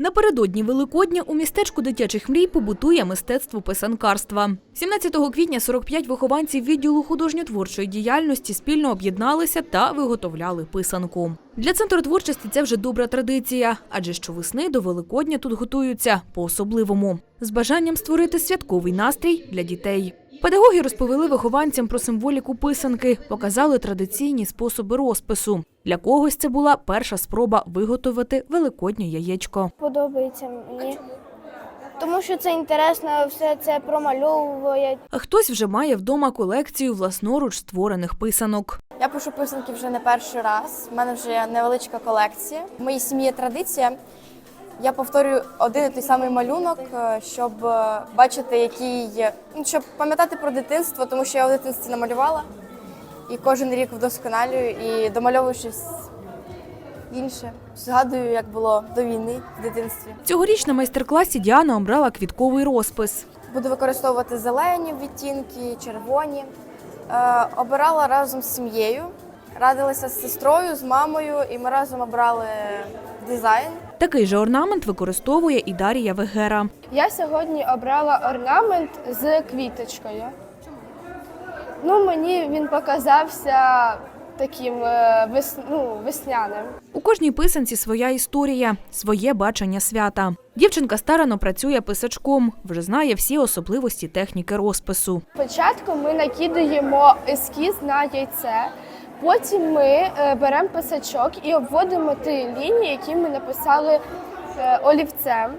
Напередодні Великодня у містечку дитячих мрій побутує мистецтво писанкарства. 17 квітня 45 вихованців відділу художньо-творчої діяльності спільно об'єдналися та виготовляли писанку. Для центру творчості це вже добра традиція, адже щовесни до Великодня тут готуються по-особливому з бажанням створити святковий настрій для дітей. Педагоги розповіли вихованцям про символіку писанки, показали традиційні способи розпису. Для когось це була перша спроба виготовити великоднє яєчко. подобається мені. Тому що це інтересно, все це промальовує. А Хтось вже має вдома колекцію власноруч створених писанок. Я пишу писанки вже не перший раз. У мене вже невеличка колекція. В моїй сім'ї є традиція. Я повторюю один і той самий малюнок, е, щоб е, бачити, який є- ну, щоб пам'ятати про дитинство, тому що я в дитинстві намалювала і кожен рік вдосконалюю і домальовую щось інше. Згадую, як було до війни в дитинстві. Цьогоріч на майстер-класі Діана обрала квітковий розпис. Буду використовувати зелені відтінки, червоні. Е, обирала разом з сім'єю, радилася з сестрою, з мамою, і ми разом обрали дизайн. Такий же орнамент використовує і Дар'я Вегера. Я сьогодні обрала орнамент з квіточкою. Ну, мені він показався таким е, вес, ну, весняним. У кожній писанці своя історія, своє бачення свята. Дівчинка старано працює писачком, вже знає всі особливості техніки розпису. Спочатку ми накидаємо ескіз на яйце. Потім ми е, беремо писачок і обводимо ті лінії, які ми написали е, олівцем.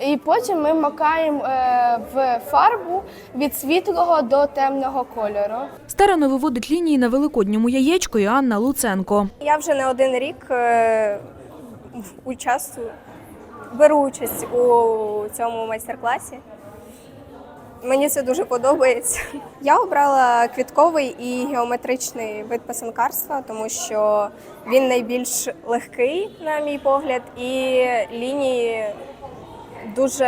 І потім ми макаємо е, в фарбу від світлого до темного кольору. Старано виводить лінії на великодньому яєчку і Анна Луценко. Я вже не один рік е, участвую, беру участь у цьому майстер-класі. Мені це дуже подобається. Я обрала квітковий і геометричний вид писанкарства, тому що він найбільш легкий, на мій погляд, і лінії дуже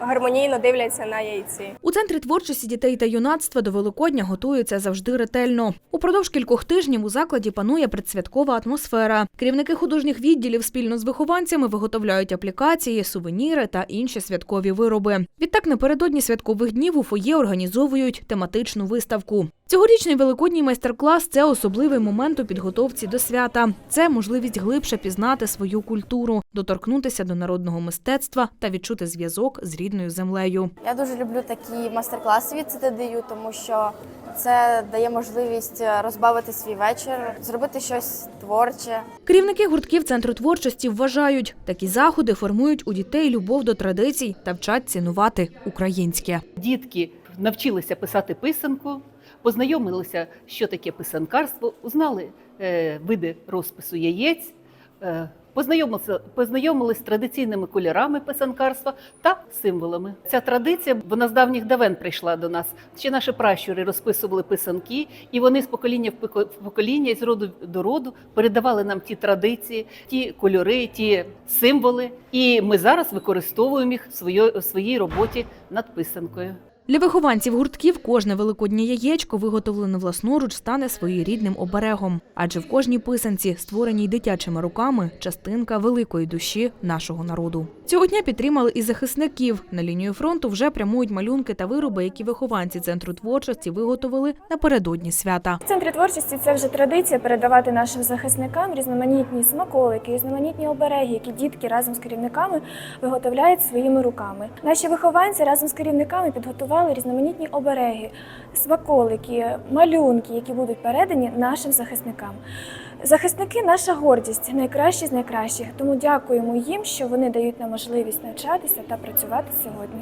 гармонійно дивляться на яйці. У центрі творчості дітей та юнацтва до Великодня готуються завжди ретельно. Упродовж кількох тижнів у закладі панує предсвяткова атмосфера. Керівники художніх відділів спільно з вихованцями виготовляють аплікації, сувеніри та інші святкові вироби. Відтак напередодні святкових днів у фоє організовують тематичну виставку. Цьогорічний великодній майстер-клас це особливий момент у підготовці до свята. Це можливість глибше пізнати свою культуру, доторкнутися до народного мистецтва та відчути зв'язок з рідною землею. Я дуже люблю такі майстер-класи від ЦТДЮ, тому що це дає можливість розбавити свій вечір, зробити щось творче. Керівники гуртків центру творчості вважають, такі заходи формують у дітей любов до традицій та вчать цінувати українське. Дітки навчилися писати писанку, познайомилися, що таке писанкарство, узнали е, види розпису яєць, е, познайомилися, познайомилися з традиційними кольорами писанкарства та символами. Ця традиція вона з давніх давен прийшла до нас. Ще наші пращури розписували писанки, і вони з покоління в поко- покоління, і з роду до роду передавали нам ті традиції, ті кольори, ті символи. І ми зараз використовуємо їх в своїй роботі над писанкою. Для вихованців гуртків кожне великоднє яєчко, виготовлене власноруч, стане своєрідним оберегом. Адже в кожній писанці, створеній дитячими руками, частинка великої душі нашого народу. Цього дня підтримали і захисників. На лінію фронту вже прямують малюнки та вироби, які вихованці центру творчості виготовили напередодні свята. В центрі творчості це вже традиція передавати нашим захисникам різноманітні смаколики, різноманітні обереги, які дітки разом з керівниками виготовляють своїми руками. Наші вихованці разом з керівниками підготували різноманітні обереги, смаколики, малюнки, які будуть передані нашим захисникам. Захисники наша гордість, найкращі з найкращих. Тому дякуємо їм, що вони дають нам можливість навчатися та працювати сьогодні.